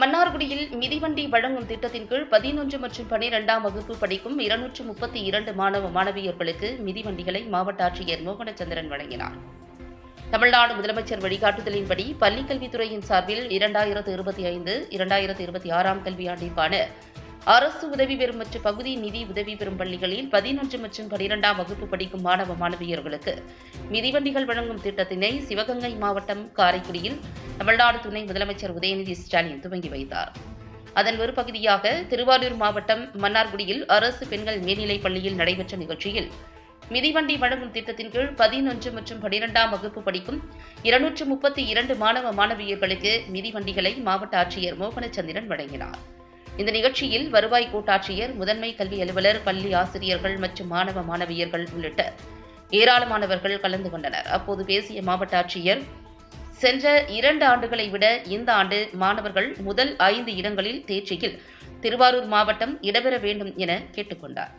மன்னார்குடியில் மிதிவண்டி வழங்கும் திட்டத்தின் கீழ் பதினொன்று மற்றும் பனிரெண்டாம் வகுப்பு படிக்கும் இருநூற்று முப்பத்தி இரண்டு மாணவ மாணவியர்களுக்கு மிதிவண்டிகளை மாவட்ட ஆட்சியர் மோகனச்சந்திரன் வழங்கினார். தமிழ்நாடு முதலமைச்சர் வழிகாட்டுதலின்படி பள்ளிக்கல்வித்துறையின் சார்பில் இரண்டாயிரத்து இருபத்தி ஐந்து இரண்டாயிரத்து இருபத்தி ஆறாம் கல்வியாண்டிற்கான அரசு உதவி பெறும் மற்றும் பகுதி நிதி உதவி பெறும் பள்ளிகளில் பதினொன்று மற்றும் பனிரெண்டாம் வகுப்பு படிக்கும் மாணவ மாணவியர்களுக்கு மிதிவண்டிகள் வழங்கும் திட்டத்தினை சிவகங்கை மாவட்டம் காரைக்குடியில் தமிழ்நாடு துணை முதலமைச்சர் உதயநிதி ஸ்டாலின் துவங்கி வைத்தார். அதன் ஒரு பகுதியாக திருவாரூர் மாவட்டம் மன்னார்குடியில் அரசு பெண்கள் மேல்நிலைப் பள்ளியில் நடைபெற்ற நிகழ்ச்சியில் மிதிவண்டி வழங்கும் திட்டத்தின் கீழ் பதினொன்று மற்றும் பனிரெண்டாம் வகுப்பு படிக்கும் இருநூற்று முப்பத்தி இரண்டு மாணவ மாணவியர்களுக்கு மிதிவண்டிகளை மாவட்ட ஆட்சியர் மோகனச்சந்திரன் வழங்கினார். இந்த நிகழ்ச்சியில் வருவாய் கோட்டாட்சியர் முதன்மை கல்வி அலுவலர் பள்ளி ஆசிரியர்கள் மற்றும் மாணவ மாணவியர்கள் உள்ளிட்ட ஏராளமானவர்கள் கலந்து கொண்டனர். அப்போது பேசிய மாவட்ட ஆட்சியர் சென்ற இரண்டு ஆண்டுகளை விட இந்த ஆண்டு மாணவர்கள் முதல் ஐந்து இடங்களில் தேர்ச்சியில் திருவாரூர் மாவட்டம் இடம்பெற வேண்டும் என கேட்டுக்கொண்டார்.